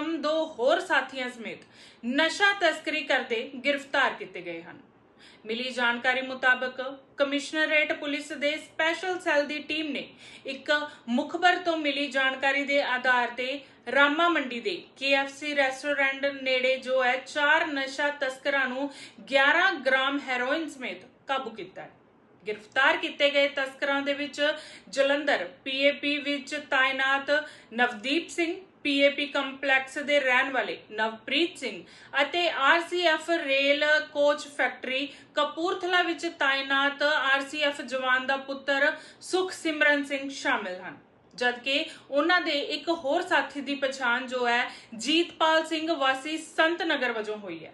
ਤਾਇਨਾਤ ਦੋ ਦੋ ਹੋਰ ਸਾਥੀਆਂ ਸਮੇਤ ਨਸ਼ਾ ਤਸਕਰੀ ਕਰਦੇ ਗ੍ਰਿਫਤਾਰ ਕੀਤੇ ਗਏ ਹਨ। ਮਿਲੀ ਜਾਣਕਾਰੀ ਮੁਤਾਬਕ ਕਮਿਸ਼ਨਰੇਟ ਪੁਲਿਸ ਦੇ ਸਪੈਸ਼ਲ ਸੈੱਲ ਦੀ ਟੀਮ ਨੇ ਇੱਕ ਮੁਖਬਰ ਤੋਂ ਮਿਲੀ ਜਾਣਕਾਰੀ ਦੇ ਆਧਾਰ ਤੇ ਰਾਮਾ ਮੰਡੀ ਦੇ KFC ਰੈਸਟੋਰੈਂਟ ਨੇੜੇ ਜੋ ਹੈ ਚਾਰ ਨਸ਼ਾ ਤਸਕਰਾਂ ਨੂੰ 11 ਗ੍ਰਾਮ ਹੈਰੋਇਨ ਸਮੇਤ ਕਾਬੂ ਕੀਤਾ ਹੈ। ਗ੍ਰਿਫਤਾਰ ਕੀਤੇ ਗਏ ਤਸਕਰਾਂ ਦੇ ਵਿੱਚ ਜਲੰਧਰ ਪੀਏਪੀ ਵਿੱਚ ਤਾਇਨਾਤ ਨਵਦੀਪ ਸਿੰਘ ਪੀਏਪੀ ਕੰਪਲੈਕਸ ਦੇ ਰਹਿਣ ਵਾਲੇ ਨਵਪ੍ਰੀਤ ਸਿੰਘ ਅਤੇ RCF rail coach factory Kapurthala ਵਿੱਚ ਤਾਇਨਾਤ ਆਰਸੀਐਫ ਜਵਾਨ ਦਾ ਪੁੱਤਰ ਸੁਖ ਸਿਮਰਨ ਸਿੰਘ ਸ਼ਾਮਿਲ ਹਨ। ਜਦਕਿ ਉਹਨਾਂ ਦੇ ਇੱਕ ਹੋਰ ਸਾਥੀ ਦੀ ਪਛਾਣ ਜੋ ਹੈ, ਜੀਤਪਾਲ ਸਿੰਘ ਵਾਸੀ ਸੰਤ ਨਗਰ ਵਜੋਂ ਹੋਈ ਹੈ।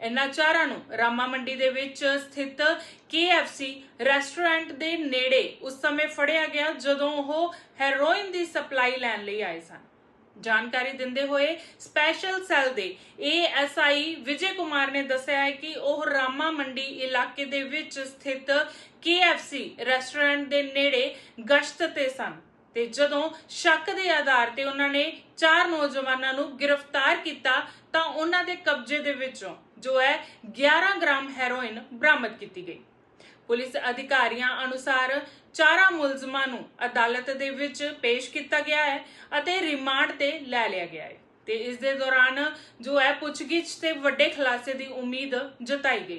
ਇਹਨਾਂ ਚਾਰਾਂ ਨੂੰ ਰਾਮਾ ਮੰਡੀ ਦੇ ਵਿੱਚ ਸਥਿਤ KFC ਰੈਸਟੋਰੈਂਟ ਦੇ ਨੇੜੇ ਉਸ ਸਮੇਂ ਫੜਿਆ ਗਿਆ ਜਦੋਂ ਉਹ ਹੈਰੋਇਨ ਦੀ ਸਪਲਾਈ ਲੈਣ ਲਈ ਆਏ ਸਨ। ਜਾਣਕਾਰੀ ਦਿੰਦੇ ਹੋਏ ਸਪੈਸ਼ਲ ਸੈੱਲ ਦੇ ਏਐਸਆਈ ਵਿਜੇ ਕੁਮਾਰ ਨੇ ਦੱਸਿਆ ਹੈ ਕਿ ਉਹ ਰਾਮਾ ਮੰਡੀ ਇਲਾਕੇ ਦੇ ਵਿੱਚ ਸਥਿਤ KFC ਰੈਸਟੋਰੈਂਟ ਦੇ ਨੇੜੇ ਗਸ਼ਤ ਤੇ ਸਨ ਤੇ ਜਦੋਂ ਸ਼ੱਕ ਦੇ ਆਧਾਰ ਤੇ ਉਹਨਾਂ ਨੇ ਚਾਰ ਨੌਜਵਾਨਾਂ ਨੂੰ ਗ੍ਰਿਫਤਾਰ ਕੀਤਾ ਤਾਂ ਉਹਨਾਂ ਦੇ ਕਬਜ਼ੇ ਦੇ ਵਿੱਚੋਂ, ਜੋ ਹੈ 11 ਗ੍ਰਾਮ ਹੈਰੋਇਨ ਬਰਾਮਦ ਕੀਤੀ ਗਈ। ਪੁਲਿਸ ਅਧਿਕਾਰੀਆਂ ਅਨੁਸਾਰ ਚਾਰਾਂ ਮੁਲਜ਼ਮਾਂ ਨੂੰ ਅਦਾਲਤ ਦੇ ਵਿੱਚ ਪੇਸ਼ ਕੀਤਾ ਗਿਆ ਹੈ ਅਤੇ ਰਿਮਾਂਡ ਤੇ ਲੈ ਲਿਆ ਗਿਆ ਹੈ। ਤੇ ਇਸ ਦੇ ਦੌਰਾਨ ਜੋ ਹੈ ਪੁੱਛਗਿੱਛ ਤੇ ਵੱਡੇ ਖੁਲਾਸੇ ਦੀ ਉਮੀਦ ਜਤਾਈ ਗਈ।